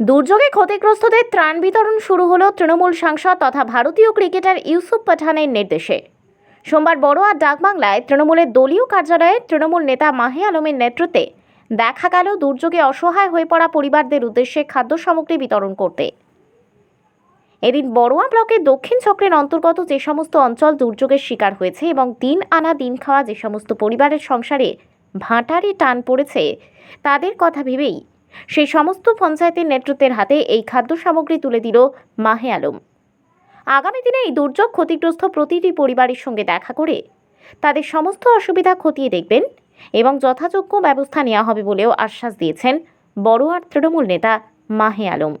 দুর্যোগে ক্ষতিগ্রস্তদের ত্রাণ বিতরণ শুরু হলো তৃণমূল সাংসদ তথা ভারতীয় ক্রিকেটার ইউসুফ পাঠানের নির্দেশে। সোমবার বড়োয়া ডাকবাংলায় তৃণমূলের দলীয় কার্যালয়ে তৃণমূল নেতা মাহে আলমের নেতৃত্বে দেখা গেল দুর্যোগে অসহায় হয়ে পড়া পরিবারদের উদ্দেশ্যে খাদ্য সামগ্রী বিতরণ করতে। এদিন বড়োয়া ব্লকের দক্ষিণ চক্রের অন্তর্গত যে সমস্ত অঞ্চল দুর্যোগের শিকার হয়েছে এবং দিন আনা দিন খাওয়া যে সমস্ত পরিবারের সংসারে ভাঁটারে টান পড়েছে, তাদের কথা ভেবেই সেই সমস্ত পঞ্চায়েতের নেতৃত্বের হাতে এই খাদ্য সামগ্রী তুলে দিল মাহে আলম। আগামী দিনে এই দুর্যোগ ক্ষতিগ্রস্ত প্রতিটি পরিবারের সঙ্গে দেখা করে তাদের সমস্ত অসুবিধা খতিয়ে দেখবেন এবং যথাযোগ্য ব্যবস্থা নেওয়া হবে বলেও আশ্বাস দিয়েছেন বড়োয়ার তৃণমূল নেতা মাহে আলম।